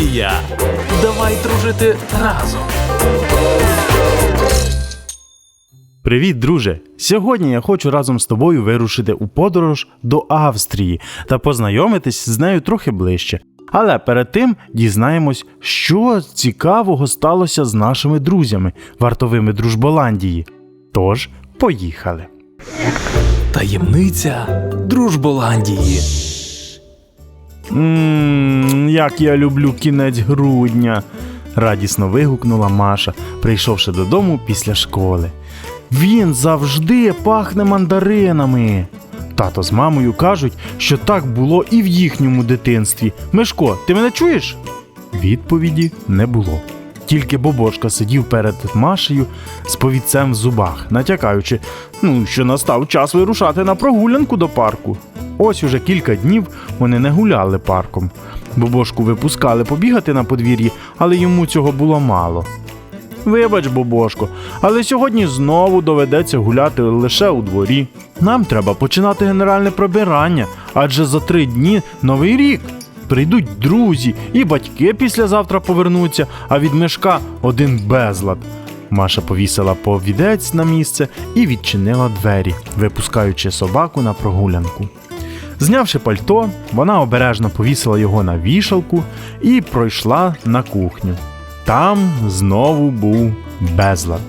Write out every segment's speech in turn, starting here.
Голландія. Давай дружити разом. Привіт, друже! Сьогодні я хочу разом з тобою вирушити у подорож до Австрії та познайомитись з нею трохи ближче. Але перед тим дізнаємось, що цікавого сталося з нашими друзями, вартовими Дружболандії. Тож, поїхали. Таємниця Дружболандії. Ммм, як я люблю кінець грудня. радісно вигукнула Маша, прийшовши додому після школи. Він завжди пахне мандаринами. Тато з мамою кажуть, що так було і в їхньому дитинстві. Мишко, ти мене чуєш? Відповіді не було. Тільки Бобошка сидів перед Машею з повідцем в зубах, натякаючи, ну, що настав час вирушати на прогулянку до парку. Ось уже кілька днів вони не гуляли парком. Бобошку випускали побігати на подвір'ї, але йому цього було мало. Вибач, Бобошко, але сьогодні знову доведеться гуляти лише у дворі. Нам треба починати генеральне прибирання, адже за три дні новий рік. Прийдуть друзі, і батьки післязавтра повернуться, а від мешка один безлад. Маша повісила повідець на місце і відчинила двері, випускаючи собаку на прогулянку. Знявши пальто, вона обережно повісила його на вішалку і пройшла на кухню. Там знову був безлад.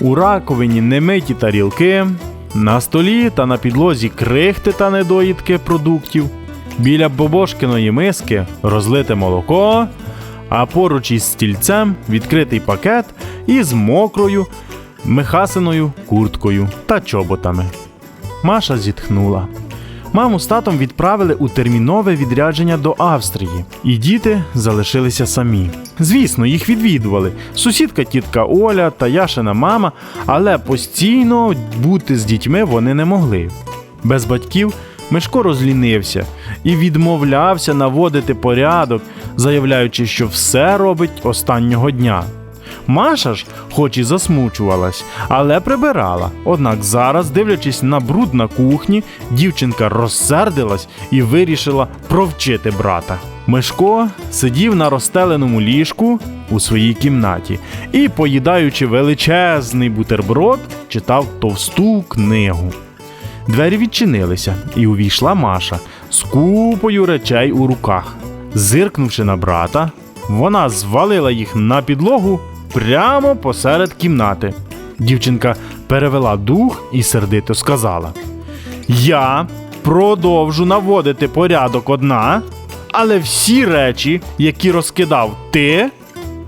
У раковині немиті тарілки, на столі та на підлозі крихти та недоїдки продуктів, біля бобошкиної миски розлите молоко, а поруч із стільцем відкритий пакет із мокрою мехасиною курткою та чоботами. Маша зітхнула. Маму з татом відправили у термінове відрядження до Австрії, і діти залишилися самі. Звісно, їх відвідували сусідка тітка Оля та Яшина мама, але постійно бути з дітьми вони не могли. Без батьків Мишко розлінився і відмовлявся наводити порядок, заявляючи, що все робить останнього дня. Маша ж, хоч і засмучувалась, але прибирала. Однак зараз, дивлячись на бруд на кухні, дівчинка розсердилась і вирішила провчити брата. Мишко сидів на розстеленому ліжку у своїй кімнаті і, поїдаючи величезний бутерброд, читав товсту книгу. Двері відчинилися, і увійшла Маша з купою речей у руках. Зиркнувши на брата, вона звалила їх на підлогу прямо посеред кімнати. Дівчинка перевела дух і сердито сказала: Я продовжу наводити порядок одна, але всі речі, які розкидав ти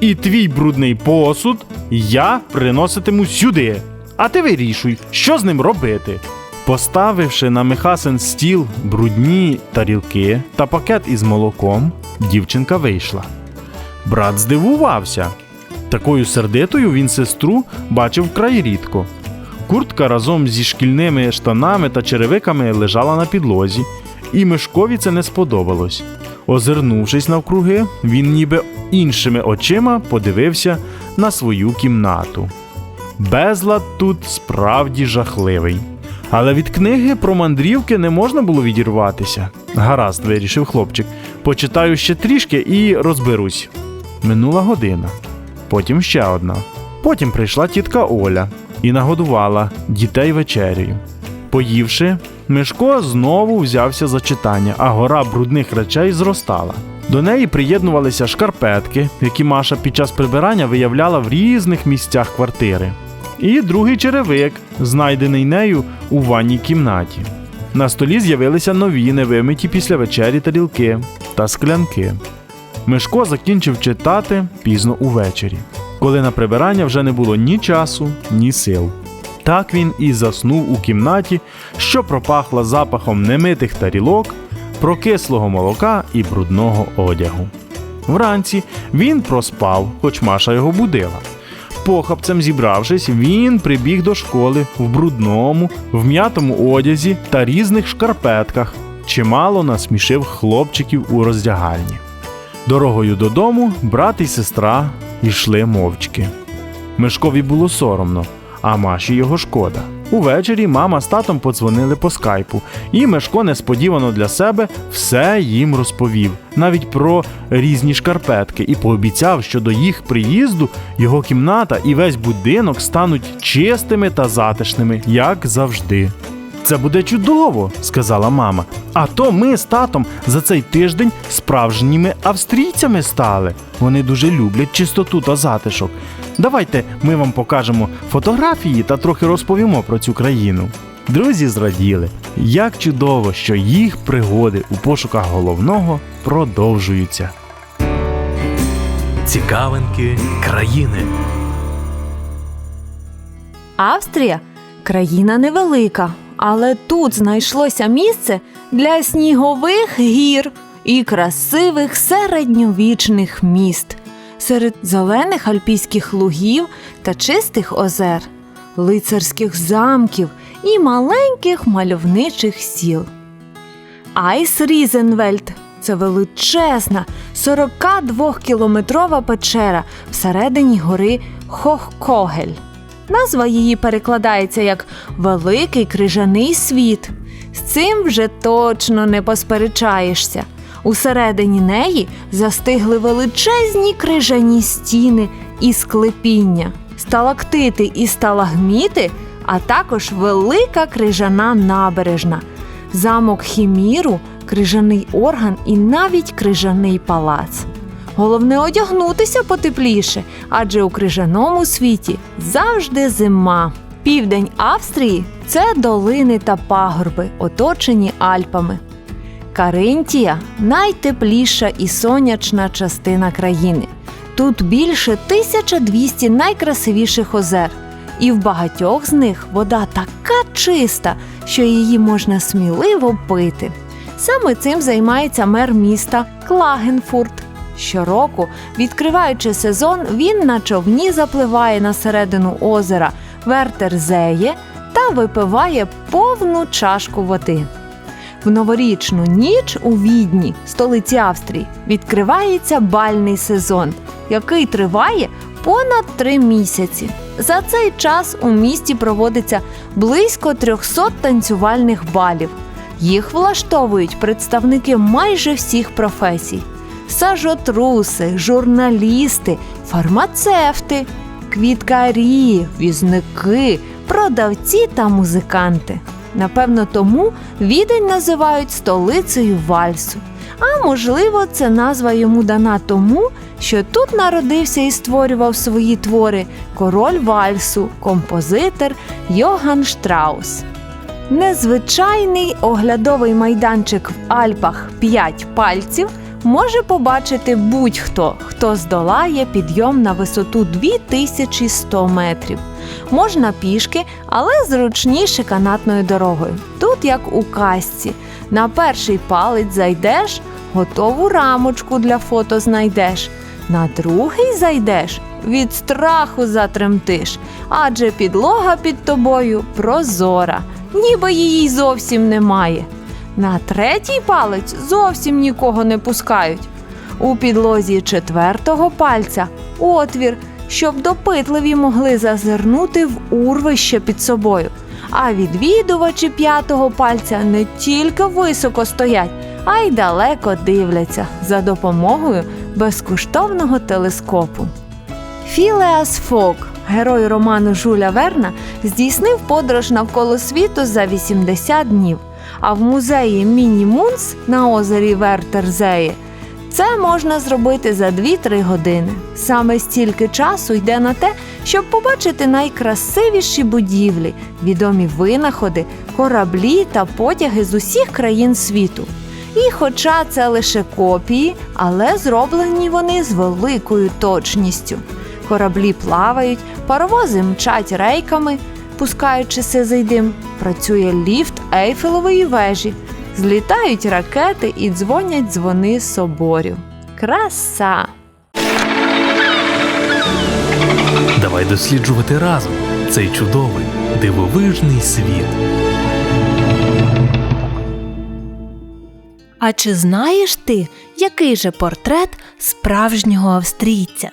і твій брудний посуд, я приноситиму сюди. А ти вирішуй, що з ним робити. Поставивши на Михасин стіл брудні тарілки та пакет із молоком, дівчинка вийшла. Брат здивувався. Такою сердитою він сестру бачив вкрай рідко. Куртка разом зі шкільними штанами та черевиками лежала на підлозі, і Мишкові це не сподобалось. Озирнувшись навкруги, він ніби іншими очима подивився на свою кімнату. Безлад тут справді жахливий. Але від книги про мандрівки не можна було відірватися. Гаразд, вирішив хлопчик. Почитаю ще трішки і розберусь. Минула година, потім ще одна. Потім прийшла тітка Оля і нагодувала дітей вечерею. Поївши, Мишко знову взявся за читання, а гора брудних речей зростала. До неї приєднувалися шкарпетки, які Маша під час прибирання виявляла в різних місцях квартири. І другий черевик, знайдений нею у ванній кімнаті. На столі з'явилися нові невимиті після вечері тарілки та склянки. Мишко закінчив читати пізно увечері, коли на прибирання вже не було ні часу, ні сил. Так він і заснув у кімнаті, що пропахла запахом немитих тарілок, прокислого молока і брудного одягу. Вранці він проспав, хоч Маша його будила. Похапцем зібравшись, він прибіг до школи в брудному, вм'ятому одязі та різних шкарпетках, чимало насмішив хлопчиків у роздягальні. Дорогою додому брат і сестра йшли мовчки. Мишкові було соромно, а Маші його шкода. Увечері мама з татом подзвонили по скайпу, і Мешко несподівано для себе все їм розповів, навіть про різні шкарпетки, і пообіцяв, що до їх приїзду його кімната і весь будинок стануть чистими та затишними, як завжди. Це буде чудово, сказала мама. А то ми з татом за цей тиждень справжніми австрійцями стали. Вони дуже люблять чистоту та затишок. Давайте ми вам покажемо фотографії та трохи розповімо про цю країну. Друзі зраділи, як чудово, що їх пригоди у пошуках головного продовжуються. Цікавинки країни. Австрія країна невелика, але тут знайшлося місце для снігових гір і красивих середньовічних міст серед зелених альпійських лугів та чистих озер, лицарських замків і маленьких мальовничих сіл. Айс Різенвельд це величезна 42-кілометрова печера всередині гори Хохкогель. Назва її перекладається як Великий крижаний світ. З цим вже точно не посперечаєшся. Усередині неї застигли величезні крижані стіни і склепіння, сталактити і сталагміти, а також велика крижана набережна, замок Хіміру, крижаний орган і навіть крижаний палац. Головне одягнутися потепліше, адже у крижаному світі завжди зима. Південь Австрії це долини та пагорби, оточені Альпами. Каринтія найтепліша і сонячна частина країни. Тут більше 1200 найкрасивіших озер, і в багатьох з них вода така чиста, що її можна сміливо пити. Саме цим займається мер міста Клагенфурт. Щороку, відкриваючи сезон, він на човні запливає на середину озера Вертерзеє та випиває повну чашку води. В новорічну ніч у Відні, столиці Австрії, відкривається бальний сезон, який триває понад три місяці. За цей час у місті проводиться близько 300 танцювальних балів. Їх влаштовують представники майже всіх професій: сажотруси, журналісти, фармацевти, квіткарі, візники, продавці та музиканти. Напевно, тому відень називають столицею вальсу. А можливо, це назва йому дана тому, що тут народився і створював свої твори король вальсу, композитор Йоган Штраус. Незвичайний оглядовий майданчик в Альпах 5 пальців може побачити будь-хто, хто здолає підйом на висоту 2100 метрів. Можна пішки, але зручніше канатною дорогою. Тут як у казці. На перший палець зайдеш, готову рамочку для фото знайдеш. На другий зайдеш, від страху затремтиш, адже підлога під тобою прозора, ніби її зовсім немає. На третій палець зовсім нікого не пускають. У підлозі четвертого пальця отвір, щоб допитливі могли зазирнути в урвище під собою. А відвідувачі п'ятого пальця не тільки високо стоять, а й далеко дивляться за допомогою безкоштовного телескопу. Філеас Фок, герой роману Жуля Верна, здійснив подорож навколо світу за 80 днів. А в музеї Міні Мунс на озері Вертерзеє це можна зробити за 2-3 години. Саме стільки часу йде на те, щоб побачити найкрасивіші будівлі, відомі винаходи, кораблі та потяги з усіх країн світу. І хоча це лише копії, але зроблені вони з великою точністю. Кораблі плавають, паровози мчать рейками, пускаючи сизий дим, працює ліфт Ейфелевої вежі, злітають ракети і дзвонять дзвони соборів. Краса! Давай досліджувати разом цей чудовий дивовижний світ. А чи знаєш ти, який же портрет справжнього австрійця?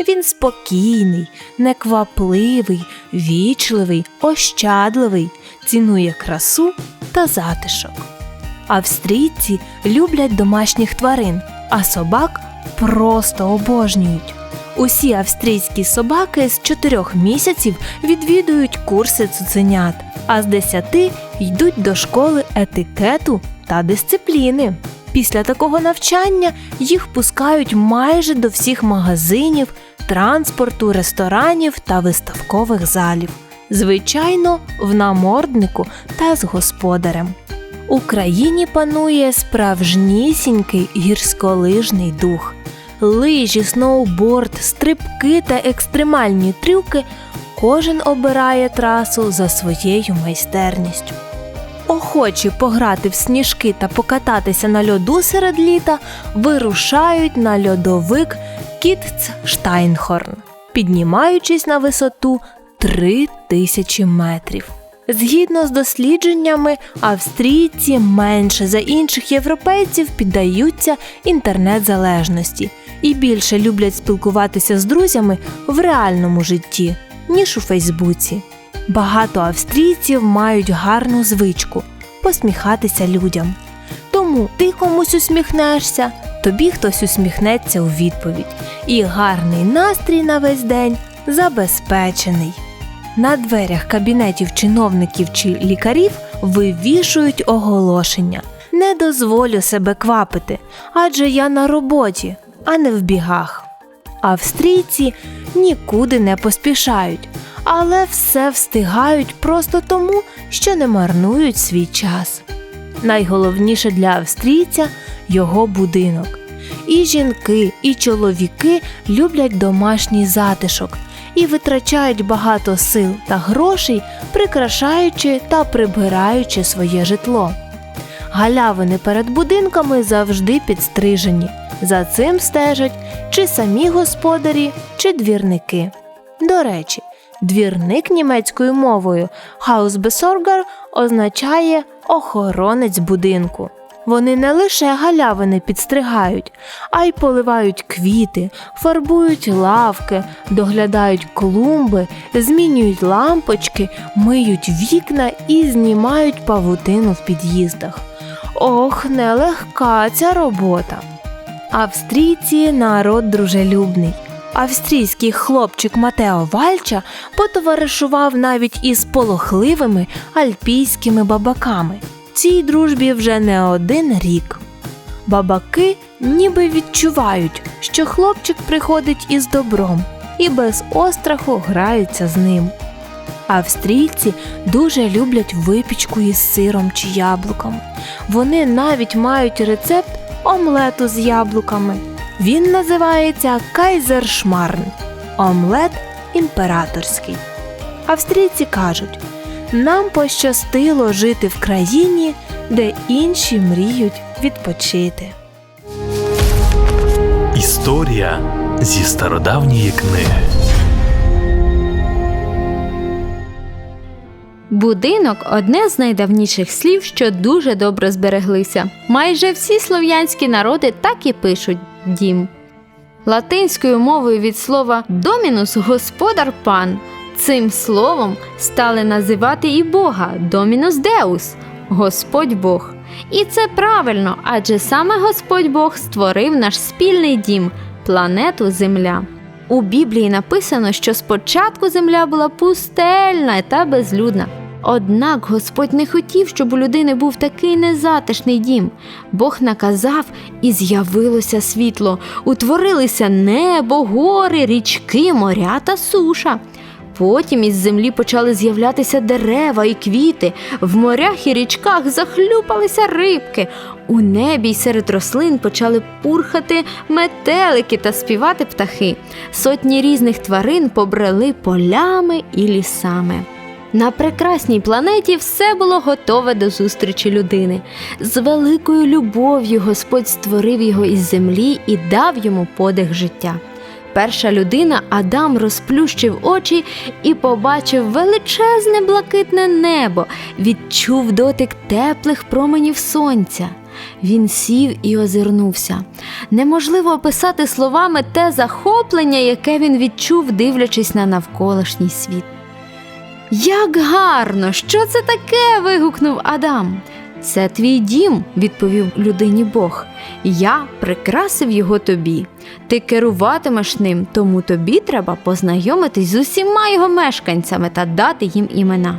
Він спокійний, неквапливий, вічливий, ощадливий, цінує красу та затишок. Австрійці люблять домашніх тварин, а собак просто обожнюють. Усі австрійські собаки з 4 місяців відвідують курси цуценят, а з 10 йдуть до школи етикету та дисципліни. Після такого навчання їх пускають майже до всіх магазинів, транспорту, ресторанів та виставкових залів. Звичайно, в наморднику та з господарем. У країні панує справжнісінький гірськолижний дух. Лижі, сноуборд, стрибки та екстремальні трюки кожен обирає трасу за своєю майстерністю. Охочі пограти в сніжки та покататися на льоду серед літа вирушають на льодовик Кітцштайнхорн, піднімаючись на висоту 3000 метрів. Згідно з дослідженнями, австрійці менше за інших європейців піддаються інтернет-залежності і більше люблять спілкуватися з друзями в реальному житті, ніж у Фейсбуці. Багато австрійців мають гарну звичку посміхатися людям. Тому ти комусь усміхнешся, тобі хтось усміхнеться у відповідь. І гарний настрій на весь день забезпечений. На дверях кабінетів чиновників чи лікарів вивішують оголошення. Не дозволю себе квапити, адже я на роботі, а не в бігах. Австрійці нікуди не поспішають, але все встигають просто тому, що не марнують свій час. Найголовніше для австрійця його будинок. І жінки, і чоловіки люблять домашній затишок і витрачають багато сил та грошей, прикрашаючи та прибираючи своє житло. Галявини перед будинками завжди підстрижені. За цим стежать чи самі господарі, чи двірники. До речі, двірник німецькою мовою Hausbesorger означає охоронець будинку. Вони не лише галявини підстригають, а й поливають квіти, фарбують лавки, доглядають клумби, змінюють лампочки, миють вікна і знімають павутину в під'їздах. Ох, нелегка ця робота. Австрійці народ дружелюбний. Австрійський хлопчик Матео Вальча потоваришував навіть із полохливими альпійськими бабаками. Цій дружбі вже не один рік. Бабаки ніби відчувають, що хлопчик приходить із добром і без остраху граються з ним. Австрійці дуже люблять випічку із сиром чи яблуками. Вони навіть мають рецепт омлету з яблуками. Він називається кайзершмарн омлет імператорський. Австрійці кажуть: нам пощастило жити в країні, де інші мріють відпочити. Історія зі стародавньої книги. Будинок одне з найдавніших слів, що дуже добре збереглися. Майже всі слов'янські народи так і пишуть дім. Латинською мовою від слова домінус господар пан. Цим словом стали називати і Бога домінус деус Господь Бог. І це правильно, адже саме Господь Бог створив наш спільний дім планету Земля. У Біблії написано, що спочатку земля була пустельна та безлюдна. Однак Господь не хотів, щоб у людини був такий незатишний дім. Бог наказав, і з'явилося світло, утворилися небо, гори, річки, моря та суша. Потім із землі почали з'являтися дерева і квіти, в морях і річках захлюпалися рибки. У небі й серед рослин почали пурхати метелики та співати птахи. Сотні різних тварин побрели полями і лісами. На прекрасній планеті все було готове до зустрічі людини. З великою любов'ю Господь створив його із землі і дав йому подих життя. перша людина Адам розплющив очі і побачив величезне блакитне небо, відчув дотик теплих променів сонця. Він сів і озирнувся. Неможливо описати словами те захоплення, яке він відчув, дивлячись на навколишній світ. Як гарно! Що це таке? вигукнув Адам. Це твій дім, відповів людині Бог. Я прикрасив його тобі. Ти керуватимеш ним, тому тобі треба познайомитись з усіма його мешканцями та дати їм імена.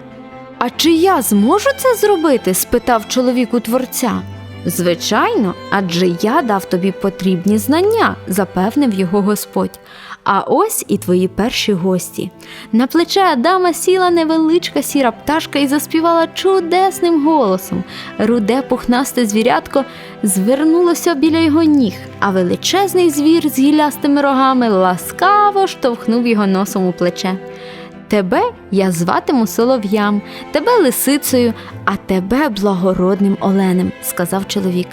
А чи я зможу це зробити? спитав чоловік у творця. Звичайно, адже я дав тобі потрібні знання, запевнив його Господь. А ось і твої перші гості. На плече Адама сіла невеличка сіра пташка і заспівала чудесним голосом. Руде пухнасте звірятко звернулося біля його ніг, а величезний звір з гілястими рогами ласкаво штовхнув його носом у плече. Тебе я зватиму солов'ям, тебе лисицею, а тебе благородним оленем, сказав чоловік.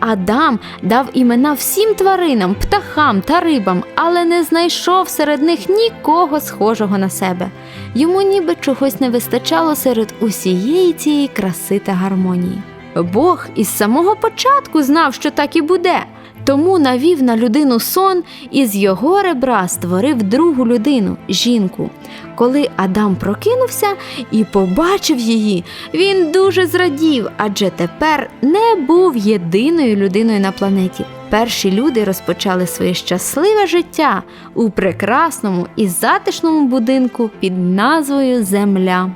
Адам дав імена всім тваринам, птахам та рибам, але не знайшов серед них нікого схожого на себе. Йому ніби чогось не вистачало серед усієї цієї краси та гармонії. Бог із самого початку знав, що так і буде. Тому навів на людину сон і з його ребра створив другу людину жінку. Коли Адам прокинувся і побачив її, він дуже зрадів, адже тепер не був єдиною людиною на планеті. Перші люди розпочали своє щасливе життя у прекрасному і затишному будинку під назвою Земля.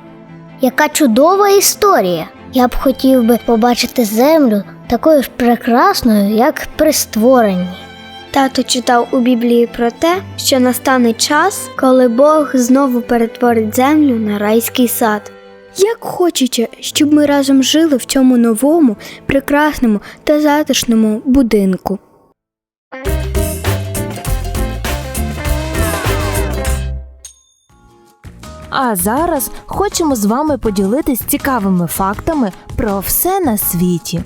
Яка чудова історія! Я б хотів би побачити землю такою ж прекрасною, як при створенні. Тато читав у Біблії про те, що настане час, коли Бог знову перетворить землю на райський сад. Як хочеться, щоб ми разом жили в цьому новому, прекрасному та затишному будинку. А зараз хочемо з вами поділитись цікавими фактами про все на світі.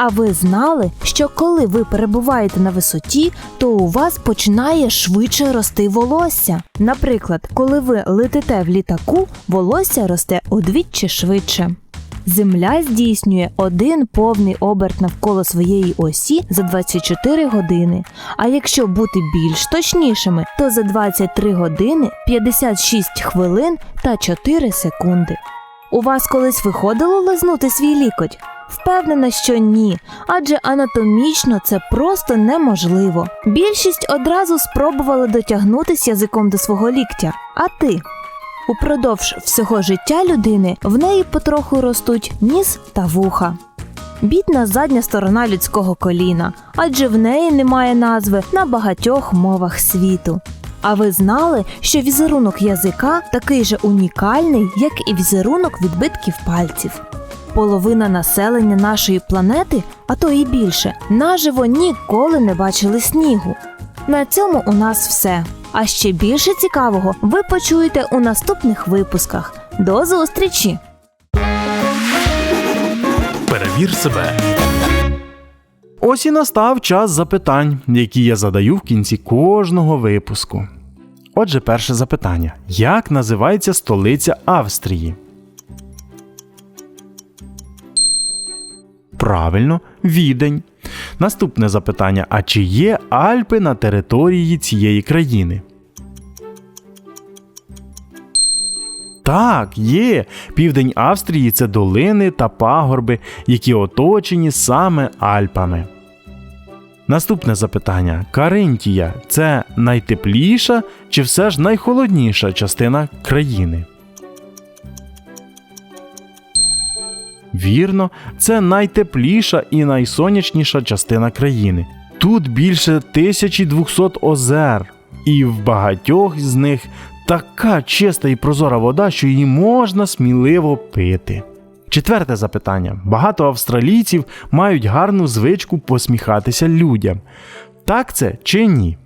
А ви знали, що коли ви перебуваєте на висоті, то у вас починає швидше рости волосся. Наприклад, коли ви летите в літаку, волосся росте удвічі швидше. Земля здійснює один повний оберт навколо своєї осі за 24 години. А якщо бути більш точнішими, то за 23 години 56 хвилин та 4 секунди. У вас колись виходило лизнути свій лікоть? Впевнена, що ні, адже анатомічно це просто неможливо. Більшість одразу спробували дотягнутися язиком до свого ліктя. А ти? Упродовж всього життя людини в неї потроху ростуть ніс та вуха. Бідна задня сторона людського коліна, адже в неї немає назви на багатьох мовах світу. А ви знали, що візерунок язика такий же унікальний, як і візерунок відбитків пальців? Половина населення нашої планети, а то і більше, наживо ніколи не бачили снігу. На цьому у нас все. А ще більше цікавого ви почуєте у наступних випусках. До зустрічі! Перевір себе. Ось і настав час запитань, які я задаю в кінці кожного випуску. Отже, перше запитання: як називається столиця Австрії? Правильно, відень. Наступне запитання: а чи є Альпи на території цієї країни? Так, є. Південь Австрії це долини та пагорби, які оточені саме Альпами. Наступне запитання: Каринтія це найтепліша чи все ж найхолодніша частина країни? Вірно, це найтепліша і найсонячніша частина країни. Тут більше 1200 озер, і в багатьох з них така чиста і прозора вода, що її можна сміливо пити. Четверте запитання: багато австралійців мають гарну звичку посміхатися людям. Так це чи ні?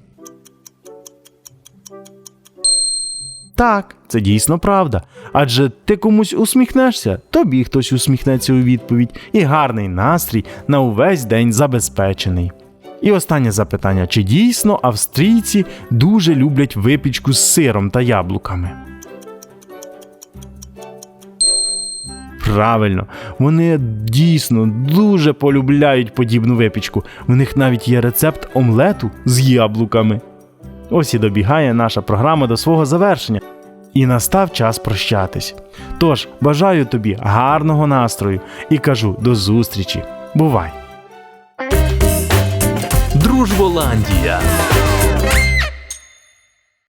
Так, це дійсно правда. Адже ти комусь усміхнешся, тобі хтось усміхнеться у відповідь, і гарний настрій на увесь день забезпечений. І останнє запитання: чи дійсно австрійці дуже люблять випічку з сиром та яблуками? Правильно, вони дійсно дуже полюбляють подібну випічку. У них навіть є рецепт омлету з яблуками. Ось і добігає наша програма до свого завершення. І настав час прощатись. Тож бажаю тобі гарного настрою і кажу до зустрічі. Бувай! Дружболандія.